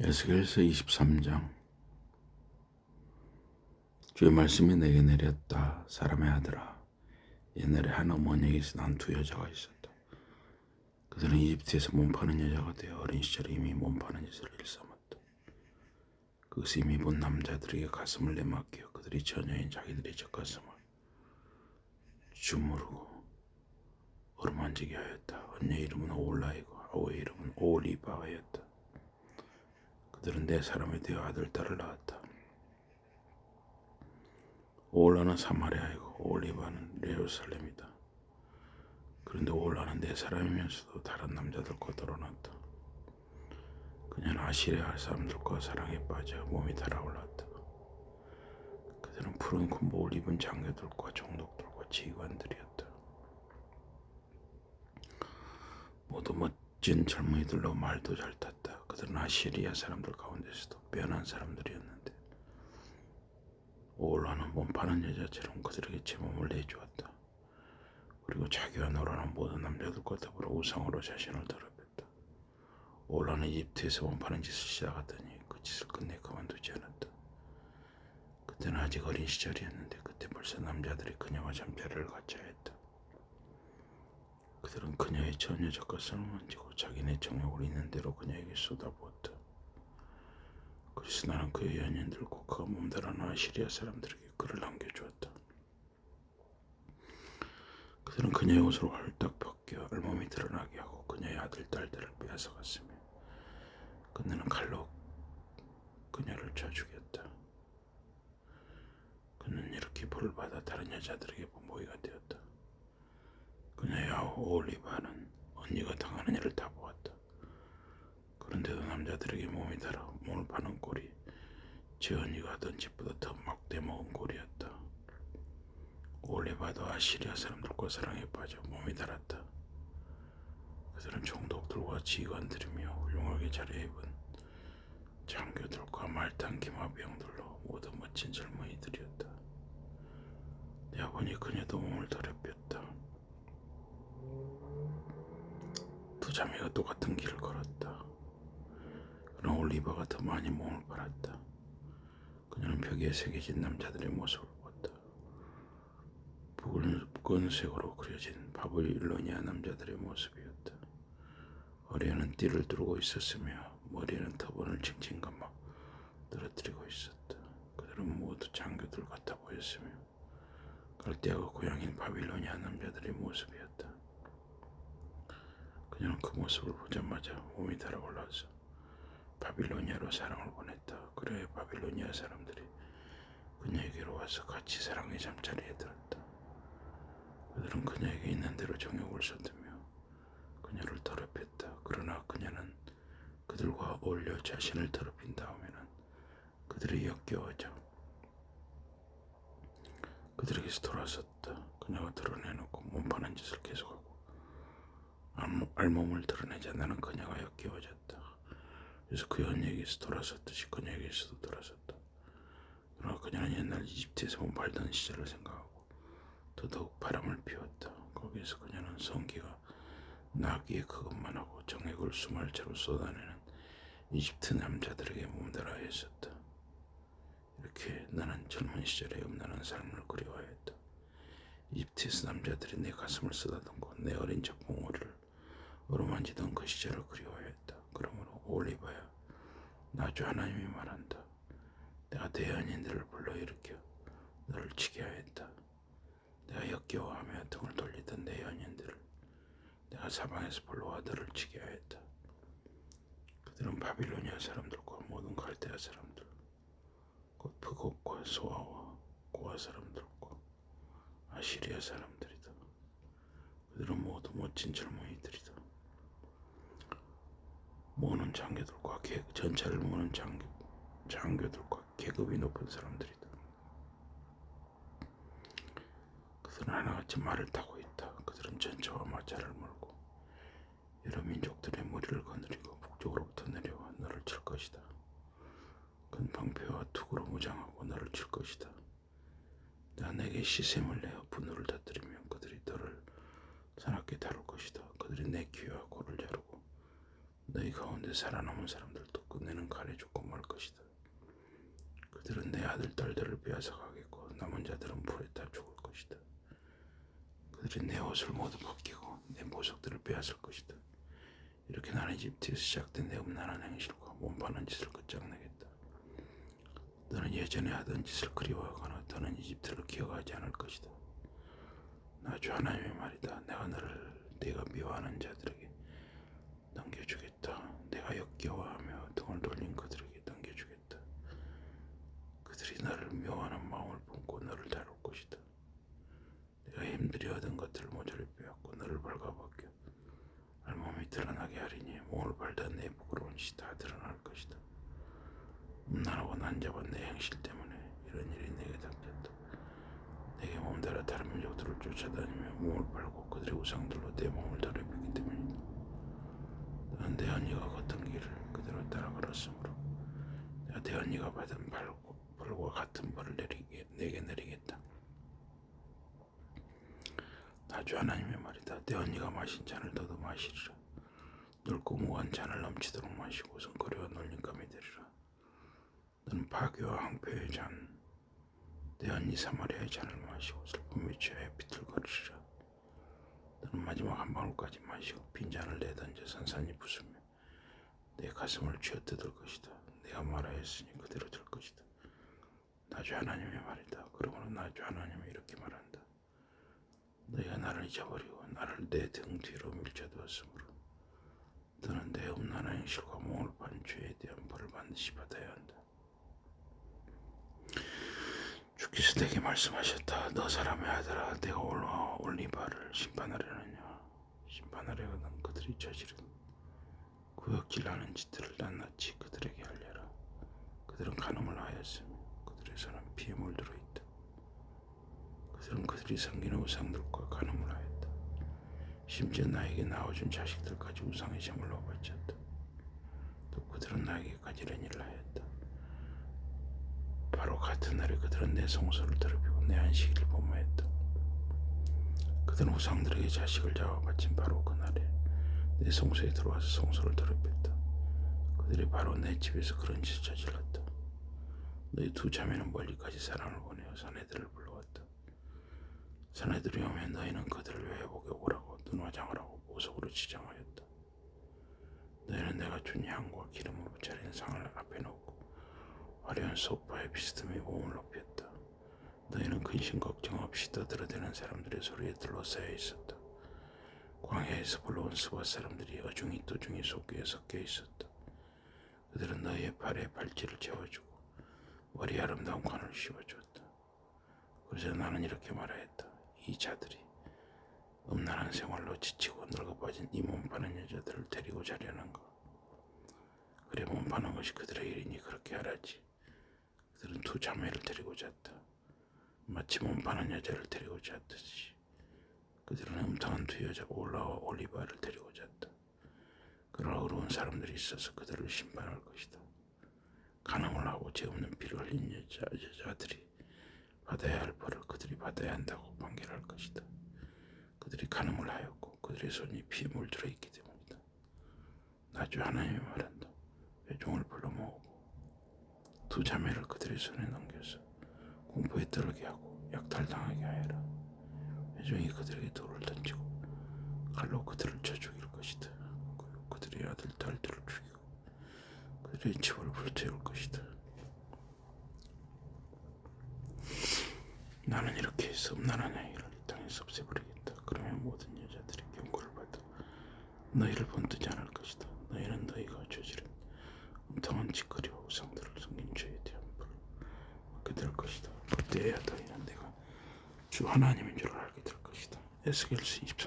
에스겔서 23장. 주의 말씀이 내게 내렸다 사람의 아들아. 옛날에 한 어머니에게서 난 두 여자가 있었다. 그들은 이집트에서 몸 파는 여자가 되어 어린 시절에 이미 몸 파는 짓을 일삼았다. 그것을 이미 본 남자들에게 가슴을 내맡겨 그들이 처녀인 자기들의 젖가슴을 주무르고 어루만지게 하였다. 언니의 이름은 오올라이고 아우의 이름은 오올리바하였다 그들은 내 사람이 되어 아들 딸을 낳았다. 오올라는 사마리아이고 올리바는 예루살렘이다. 그런데 오올라는 내 사람이면서도 다른 남자들과 결혼했다. 그녀는 아시리아 사람들과 사랑에 빠져 몸이 달아올랐다. 그들은 푸른 군복을 입은 장교들과 종독들과 지휘관들이었다. 모두 멋진 젊은이들로 말도 잘 탔다. 그들은 아시리아 사람들 가운데서도 빼어난 사람들이었는데 오올라는 몸 파는 여자처럼 그들에게 제 몸을 내주었다. 그리고 자기와 놀아는 모든 남자들과 더불어 우상으로 자신을 더럽혔다. 오올라는 이집트에서 몸 파는 짓을 시작하더니 그 짓을 끝내 그만두지 않았다. 그때는 아직 어린 시절이었는데 그때 벌써 남자들이 그녀와 잠자리를 갖자 했다. 그들은 그 녀의 전혀 젖것을 만지고 자기네 정욕을 있는 대로 그녀에게 쏟아부었다. 그래서 나는 그의 연인들과 그가 몸달아는 아시리아 사람들에게 그를 남겨주었다. 그들은 그녀의 옷을 헐떡 벗겨 알몸이 드러나게 하고 그녀의 아들, 딸들을 빼앗아 갔으며 그녀는 칼로 그녀를 쳐 죽였다. 그는 이렇게 벌을 받아 다른 여자들에게 본보기가 되었다. 아우 올리바는 언니가 당하는 일을 다 보았다. 그런데도 남자들에게 몸이 달아 몸을 파는 꼴이 제 언니가 하던 짓보다 더 막대 먹은 꼴이었다. 올리바도 아시리아 사람들과 사랑에 빠져 몸이 달았다. 그들은 총독들과 지휘관들이며 훌륭하게 차려입은 장교들과 말탄 기마병들로 모두 멋진 젊은이들이었다. 내 아버니 그녀도 몸을 더럽혔다. 두 자매가 똑같은 길을 걸었다. 그러나 올리버가 더 많이 몸을 팔았다. 그녀는 벽에 새겨진 남자들의 모습을 보았다. 붉은색으로 그려진 바빌로니아 남자들의 모습이었다. 허리에는 띠를 두르고 있었으며 머리에는 터번을 칭칭 감아 떨어뜨리고 있었다. 그들은 모두 장교들 같아 보였으며 갈대아가 고향인 바빌로니아 남자들의 모습이었다. 그녀는 그 모습을 보자마자 몸이 달아올라서 바빌로니아로 사랑을 보냈다. 그래 바빌로니아 사람들이 그녀에게로 와서 같이 사랑의 잠자리에 들었다. 그들은 그녀에게 있는 대로 정욕을 쏟으며 그녀를 더럽혔다. 그러나 그녀는 그들과 어울려 자신을 더럽힌 다음에는 그들이 역겨워져 그들에게서 돌아섰다. 그녀가 드러내놓고 몸 파는 짓을 계속하고 알몸을 드러내자 나는 그녀가 역겨워졌다. 그래서 그 언니에게서 돌아섰듯이 그녀에게서도 돌아섰다. 그러나 그녀는 옛날 이집트에서 몸 팔던 시절을 생각하고 더더욱 바람을 피웠다. 거기에서 그녀는 성기가 나기에 그것만 하고 정액을 수말처럼 쏟아내는 이집트 남자들에게 몸달아 했었다. 이렇게 나는 젊은 시절에 음란한 삶을 그리워했다. 이집트에서 남자들이 내 가슴을 쓰다듬고 내 어린 적 봉오리를 어루만지던 그 시절을 그리워했다. 그러므로 올리바야, 나주 하나님이 말한다. 내가 내 연인들을 불러일으켜 너를 치게 하였다. 내가 역겨워하며 등을 돌리던 내 연인들을 내가 사방에서 불러와 너를 치게 하였다. 그들은 바빌로니아 사람들과 모든 갈대아 사람들, 곧 북옥과 소아와 고아 사람들과 아시리아 사람들이다. 그들은 모두 멋진 젊은이들이다. 모는 장교들과 계, 전차를 모는 장교, 장교들과 계급이 높은 사람들이다. 그들은 하나같이 말을 타고 있다. 그들은 전차와 마차를 몰고 여러 민족들의 무리를 거느리고 북쪽으로부터 내려와 너를 칠 것이다. 큰 방패와 투구로 무장하고 너를 칠 것이다. 내가 내게 시샘을 내어 분노를 터뜨리면 그들이 너를 사납게 다룰 것이다. 그들이 내 귀와 코를 자르고 가운데 살아남은 사람들도 끝내는 칼에 죽고 말 것이다. 그들은 내 아들 딸들을 빼앗아 가겠고 남은 자들은 불에 타 죽을 것이다. 그들이 내 옷을 모두 벗기고 내 보석들을 빼앗을 것이다. 이렇게 나는 이집트에서 시작된 내 음란한 행실과 몸파는 짓을 끝장내겠다. 너는 예전에 하던 짓을 그리워하거나 더는 이집트를 기억하지 않을 것이다. 나주 하나님의 말이다. 내가 너를 내가 미워하는 자들에게 넘겨주겠다. 내가 역겨워하며 등을 돌린 그들에게 넘겨주겠다. 그들이 나를 미워하는 마음을 품고 너를 다룰 것이다. 내가 힘들이 얻은 것들을 모조리 빼앗고 너를 발가벗겨 알몸이 드러나게 하리니 몸을 발다 내 부끄러운 짓이 다 드러날 것이다. 음란하고 난잡한 내 행실 때문에 이런 일이 내게 닥쳤다. 내게 몸따라 다른 민족들을 쫓아다니며 몸을 팔고 그들의 우상들로 내 몸을 더럽히기 때문이 내 언니가 걷던 길을 그대로 따라 걸었으므로 내가 내 언니가 받은 벌과, 같은 벌을 내리게, 내게 내리겠다. 나주 하나님의 말이다. 내 언니가 마신 잔을 너도 마시리라. 늙고 무한 잔을 넘치도록 마시고 성거리와 놀림감이 되리라. 너는 파괴와 항표의 잔, 내 언니 사마리아의 잔을 마시고 슬픔이 취하여 비틀거리리라. 너는 마지막 한 방울까지 마시고 빈 잔을 내던져 산산이 부수며 내 가슴을 쥐어뜯을 것이다. 내가 말하였으니 그대로 될 것이다. 나주 하나님의 말이다. 그러므로 나주 하나님이 이렇게 말한다. 너희가 나를 잊어버리고 나를 내 등 뒤로 밀쳐두었으므로 너는 내 음란한 행실과 몸을 판 죄에 대한 벌을 반드시 받아야 한다. 주께서 내게 말씀하셨다. 너 사람의 아들아, 내가 올라 올리바를 심판하려느냐? 심판하려거든 그들이 저지른 구역질나는 짓들을 낱낱이 그들에게 알려라. 그들은 간음을 하였으며 손은 피에 물들어 있다. 그들은 그들이 섬기는 우상들과 간음을 하였다. 심지어 나에게 낳아준 자식들까지 우상의 제물로 바쳤다. 또 그들은 나에게까지 이런 일을 하였다. 바로 같은 날에 그들은 내 성소를 더럽히고 내 안식일을 범하였다. 그들은 우상들에게 자식을 잡아 바친 바로 그날에 내 성소에 들어와서 성소를 더럽혔다. 그들이 바로 내 집에서 그런 짓을 저질렀다. 너희 두 자매는 멀리까지 사람을 보내어 사내들을 불러왔다. 사내들이 오면 너희는 그들을 외해보게 오라고 눈화장을 하고 보석으로 치장하였다. 너희는 내가 준 향과 기름으로 차린 상을 앞에 놓고 화려한 소파에 비스듬히 몸을 높였다. 너희는 근심 걱정 없이 떠들어대는 사람들의 소리에 둘러싸여 있었다. 광야에서 불러온 스바 사람들이 어중이 또중이 속에 섞여 있었다. 그들은 너희의 발에 발질을 채워주고 머리에 아름다운 관을 씌워주었다. 그래서 나는 이렇게 말하였다. 이 자들이 음란한 생활로 지치고 늙어빠진 이 몸파는 여자들을 데리고 자려는가. 그래 몸파는 것이 그들의 일이니 그렇게 하라지. 그들은 두 자매를 데리고 잤다. 마치 몸파는 여자를 데리고 잤듯이. 그들은 음탕한 두 여자 올라와 올리바를 데리고 잤다. 그러나 어려운 사람들이 있어서 그들을 심판할 것이다. 간음을 하고 죄 없는 피를 흘린 여자, 여자들이 받아야 할 벌을 그들이 받아야 한다고 판결할 것이다. 그들이 간음을 하였고 그들의 손이 피에 물들어 있기 때문이다. 나주 하나님이 말한다. 회종을 불러 모으고 두 자매를 그들의 손에 넘겨서 공포에 떨게 하고 약탈당하게 하여라. 회종이 그들에게 돌을 던지고 칼로 그들을 쳐 죽일 것이다. 그들의 아들 딸들을 죽이고 그들의 집을 불태울 것이다. 나는 이렇게 음란한 행위를 이 땅에서 없애버리겠다. 그러면 모든 여자들이 경고를 받아 너희를 본뜨지 않을 것이다. 너희는 너희가 저지른 음탕한 짓거리와 우상들을 섬긴 죄에 대한 벌을 받게 될 것이다. 그때야 너희는 내가 주 하나님인 줄 알게 될 것이다. 에스겔서 24